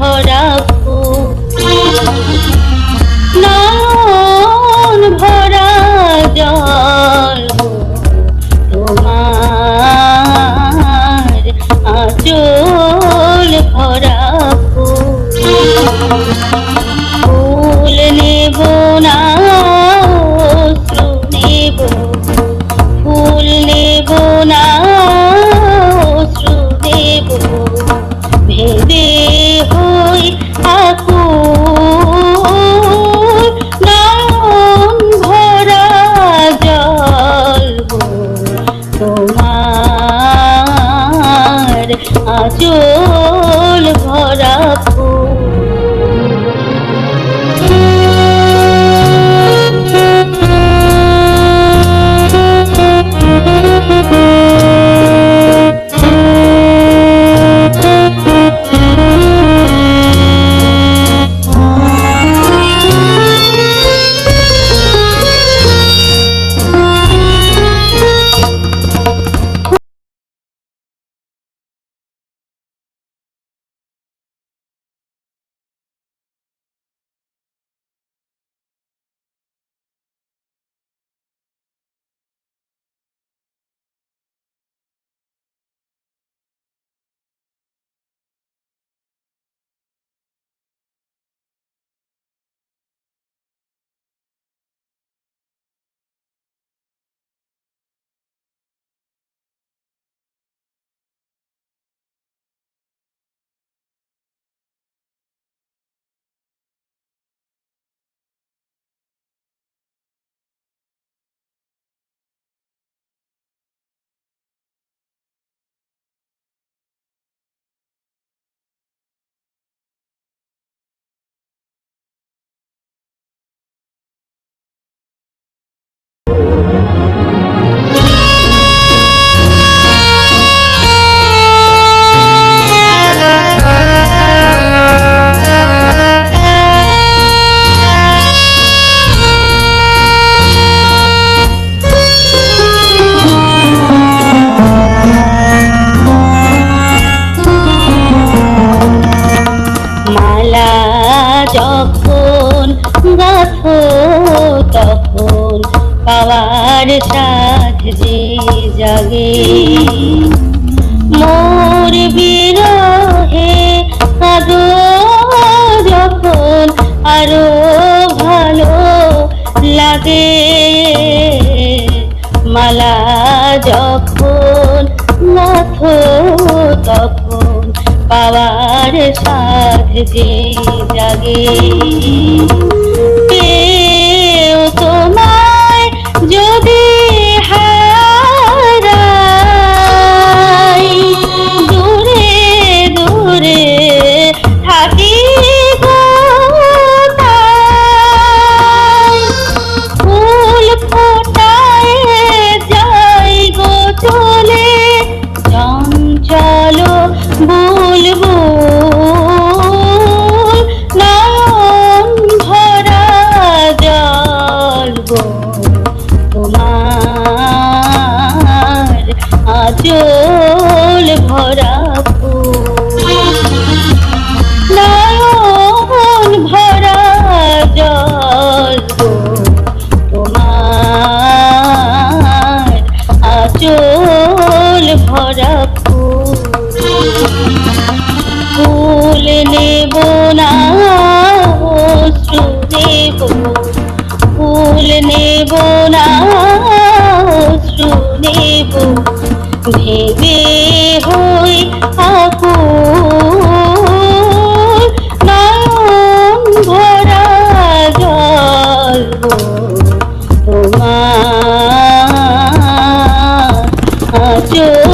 Oh. পাওয়ার সাথ যে জাগে। মোর বিরহে যখন আরও ভালো লাগে। মালা যখন গাথো তখন পাওয়ার সাথ যে জাগে। আচল ভরা নয়ন ভরা জল তোমার আচল ভরা ফুল নেব হই আকুল নয়ন ভরা জল তোমার। আচল